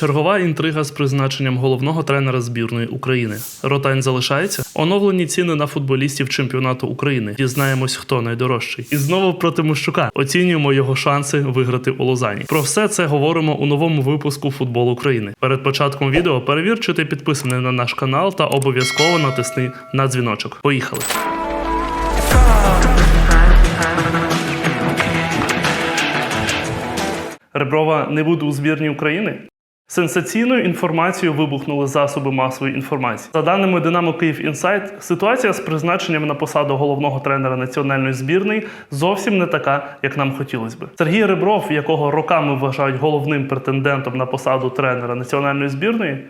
Чергова інтрига з призначенням головного тренера збірної України. Ротань залишається. Оновлені ціни на футболістів чемпіонату України. Дізнаємось, хто найдорожчий. І знову проти Мощука. Оцінюємо його шанси виграти у Лозані. Про все це говоримо у новому випуску Футбол України. Перед початком відео перевір, чи ти підписаний на наш канал та обов'язково натисни на дзвіночок. Поїхали! Реброва не буде у збірній України? Сенсаційною інформацією вибухнули засоби масової інформації. За даними Динамо Київ Інсайт, ситуація з призначенням на посаду головного тренера національної збірної зовсім не така, як нам хотілося би. Сергій Ребров, якого роками вважають головним претендентом на посаду тренера національної збірної,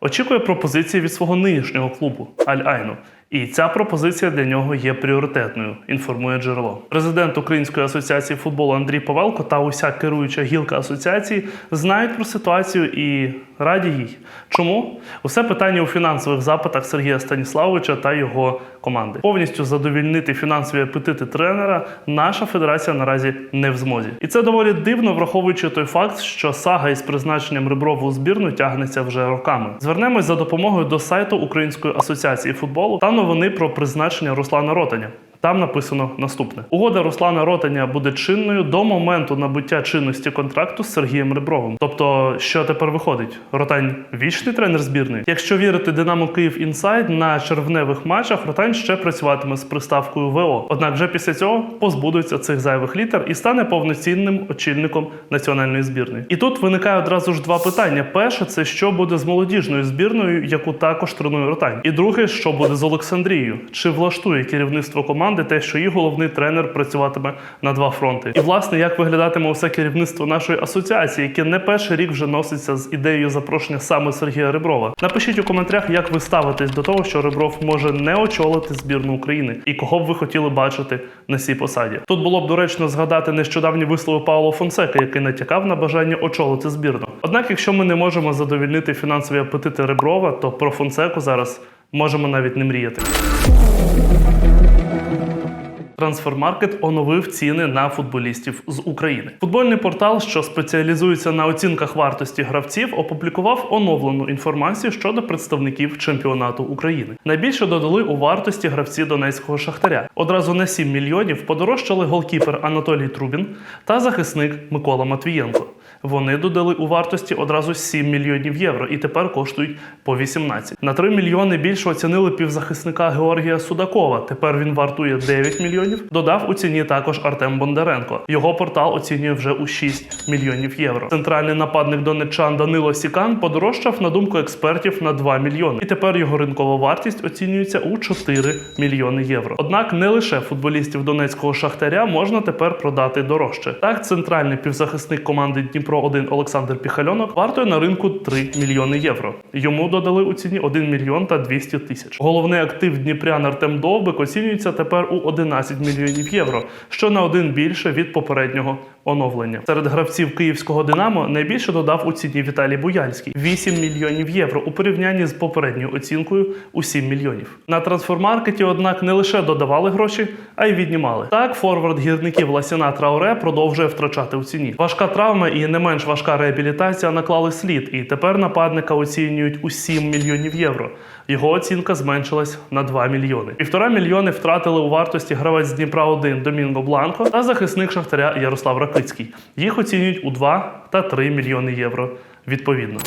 очікує пропозиції від свого нинішнього клубу Аль-Айну. І ця пропозиція для нього є пріоритетною, інформує джерело. Президент Української асоціації футболу Андрій Павелко та уся керуюча гілка асоціації знають про ситуацію і раді їй. Чому? Усе питання у фінансових запитах Сергія Станіславовича та його команди. Повністю задовільнити фінансові апетити тренера наша федерація наразі не в змозі. І це доволі дивно, враховуючи той факт, що сага із призначенням Реброву у збірну тягнеться вже роками. Звернемось за допомогою до сайту Української асоціації футболу та новини про призначення Руслана Ротаня. Там написано наступне: угода Руслана Ротаня буде чинною до моменту набуття чинності контракту з Сергієм Ребровим. Тобто, що тепер виходить? Ротань вічний тренер збірної. Якщо вірити Динамо Київ Інсайд, на червневих матчах Ротань ще працюватиме з приставкою ВО. Однак вже після цього позбудеться цих зайвих літер і стане повноцінним очільником національної збірної. І тут виникає одразу ж два питання: перше, це що буде з молодіжною збірною, яку також тренує Ротань. І друге, що буде з Олександрією? Чи влаштує керівництво команди те, що її головний тренер працюватиме на два фронти? І власне, як виглядатиме усе керівництво нашої асоціації, яке не перший рік вже носиться з ідеєю запрошення саме Сергія Реброва? Напишіть у коментарях, як ви ставитесь до того, що Ребров може не очолити збірну України, і кого б ви хотіли бачити на цій посаді. Тут було б доречно згадати нещодавні вислови Пауло Фонсека, який натякав на бажання очолити збірну. Однак, якщо ми не можемо задовільнити фінансові апетити Реброва, то про Фонсеку зараз можемо навіть не мріяти. Трансфермаркет оновив ціни на футболістів з України. Футбольний портал, що спеціалізується на оцінках вартості гравців, опублікував оновлену інформацію щодо представників чемпіонату України. Найбільше додали у вартості гравці донецького шахтаря. Одразу на 7 мільйонів подорожчали голкіпер Анатолій Трубін та захисник Микола Матвієнко. Вони додали у вартості одразу 7 мільйонів євро і тепер коштують по 18. На 3 мільйони більше оцінили півзахисника Георгія Судакова. Тепер він вартує 9 мільйонів. Додав у ціні також Артем Бондаренко. Його портал оцінює вже у 6 мільйонів євро. Центральний нападник донеччан Данило Сікан подорожчав на думку експертів на 2 мільйони. І тепер його ринкова вартість оцінюється у 4 мільйони євро. Однак не лише футболістів донецького шахтаря можна тепер продати дорожче. Так, центральний півзахисник команди Дніпро 1 Олександр Піхальонок вартує на ринку 3 мільйони євро. Йому додали у ціні 1 мільйон та 200 тисяч. Головний актив Дніпрян Артем Довбик оцінюється тепер у 11 мільйонів євро, що на один більше від попереднього оновлення. Серед гравців київського Динамо найбільше додав у ціні Віталій Буяльський 8 мільйонів євро у порівнянні з попередньою оцінкою у 7 мільйонів. На трансфермаркеті, однак, не лише додавали гроші, а й віднімали. Так, форвард гірників Ласіна Трауре продовжує втрачати у ціні. Важка травма і не менш важка реабілітація наклали слід, і тепер нападника оцінюють у 7 мільйонів євро. Його оцінка зменшилась на 2 мільйони. Півтора мільйони втратили у вартості гравець з Дніпра 1 Домінго Бланко та захисник Шахтаря Ярослав Ракицький. Їх оцінюють у 2 та 3 мільйони євро відповідно.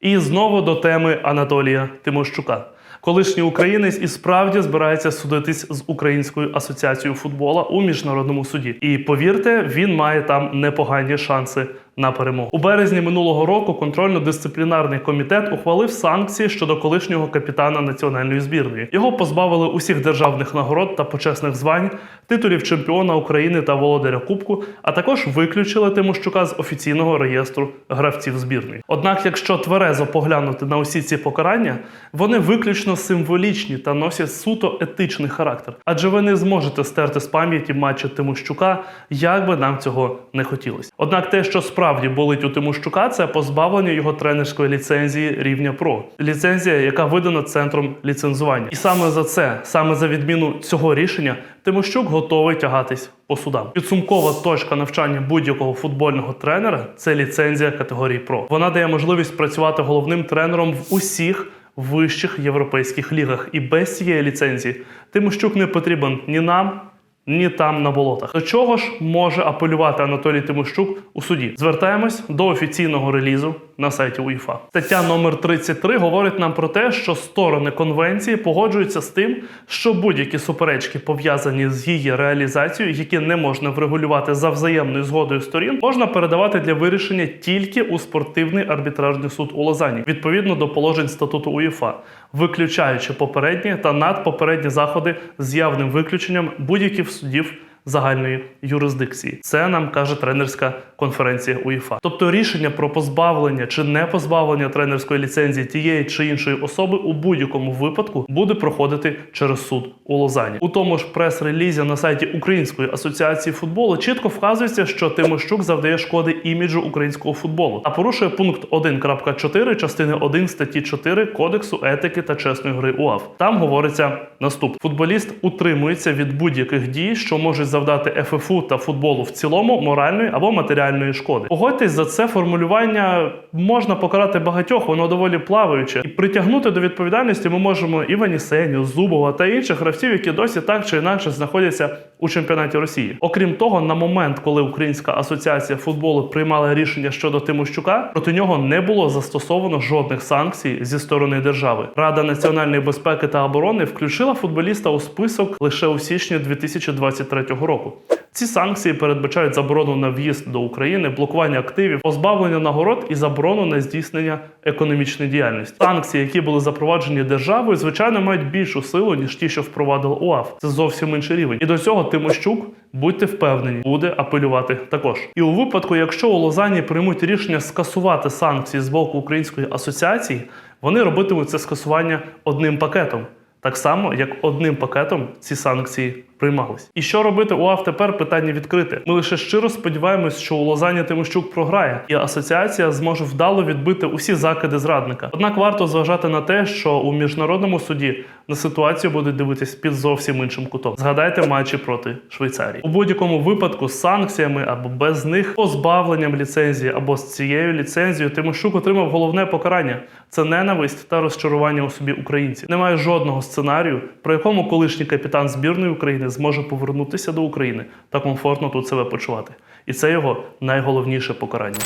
І знову до теми Анатолія Тимощука. Колишній українець і справді збирається судитись з Українською асоціацією футбола у міжнародному суді. І повірте, він має там непогані шанси на перемогу. У березні минулого року контрольно-дисциплінарний комітет ухвалив санкції щодо колишнього капітана національної збірної. Його позбавили усіх державних нагород та почесних звань, титулів чемпіона України та володаря Кубку, а також виключили Тимощука з офіційного реєстру гравців збірної. Однак, якщо тверезо поглянути на усі ці покарання, вони виключно символічні та носять суто етичний характер, адже ви не зможете стерти з пам'яті матчі Тимощука, як би нам цього не хотілося. Однак те, що справді справді болить у Тимощука, це позбавлення його тренерської ліцензії рівня ПРО. Ліцензія, яка видана центром ліцензування. І саме за це, саме за відміну цього рішення, Тимощук готовий тягатись по судам. Підсумкова точка навчання будь-якого футбольного тренера це ліцензія категорії ПРО. Вона дає можливість працювати головним тренером в усіх вищих європейських лігах. І без цієї ліцензії Тимощук не потрібен ні нам. Ні там на болотах. До чого ж може апелювати Анатолій Тимощук у суді? Звертаємось до офіційного релізу на сайті УЄФА. Стаття номер 33 говорить нам про те, що сторони конвенції погоджуються з тим, що будь-які суперечки пов'язані з її реалізацією, які не можна врегулювати за взаємною згодою сторін, можна передавати для вирішення тільки у спортивний арбітражний суд у Лозані, відповідно до положень статуту УЄФА, виключаючи попередні та надпопередні заходи з явним виключенням будь-яких судів загальної юрисдикції. Це нам каже тренерська конференція УЄФА. Тобто рішення про позбавлення чи не позбавлення тренерської ліцензії тієї чи іншої особи у будь-якому випадку буде проходити через суд у Лозані. У тому ж прес-релізі на сайті Української асоціації футболу чітко вказується, що Тимощук завдає шкоди іміджу українського футболу, а порушує пункт 1.4 частини 1 статті 4 Кодексу етики та чесної гри УАФ. Там говориться наступне: футболіст утримується від будь-яких дій, що можуть завдати ФФУ та футболу в цілому моральної або матеріальної шкоди. Погодьтесь за це формулювання можна покарати багатьох, воно доволі плаваюче. І притягнути до відповідальності ми можемо і Ванісеню, Зубова та інших гравців, які досі так чи інакше знаходяться у чемпіонаті Росії. Окрім того, на момент, коли Українська асоціація футболу приймала рішення щодо Тимощука, проти нього не було застосовано жодних санкцій зі сторони держави. Рада національної безпеки та оборони включила футболіста у список лише у січні 2023 року. Ці санкції передбачають заборону на в'їзд до України, блокування активів, позбавлення нагород і заборону на здійснення економічної діяльності. Санкції, які були запроваджені державою, звичайно, мають більшу силу ніж ті, що впровадила УАФ. Це зовсім інший рівень. І до цього Тимощук, будьте впевнені, буде апелювати також. І у випадку, якщо у Лозані приймуть рішення скасувати санкції з боку Української асоціації, вони робитимуть це скасування одним пакетом. Так само, як одним пакетом ці санкції приймались. І що робити УАФ тепер? Питання відкрите. Ми лише щиро сподіваємось, що у Лозані Тимощук програє, і асоціація зможе вдало відбити усі закиди зрадника. Однак варто зважати на те, що у міжнародному суді на ситуацію будуть дивитись під зовсім іншим кутом. Згадайте матчі проти Швейцарії. У будь-якому випадку з санкціями або без них, позбавленням ліцензії або з цією ліцензією, Тимощук отримав головне покарання це ненависть та розчарування у собі українців. Немає жодного сценарію, при якому колишній капітан збірної України зможе повернутися до України та комфортно тут себе почувати. І це його найголовніше покарання.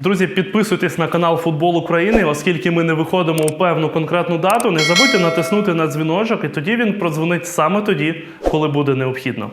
Друзі, підписуйтесь на канал Футбол України, оскільки ми не виходимо у певну конкретну дату. Не забудьте натиснути на дзвіночок, і тоді він продзвонить саме тоді, коли буде необхідно.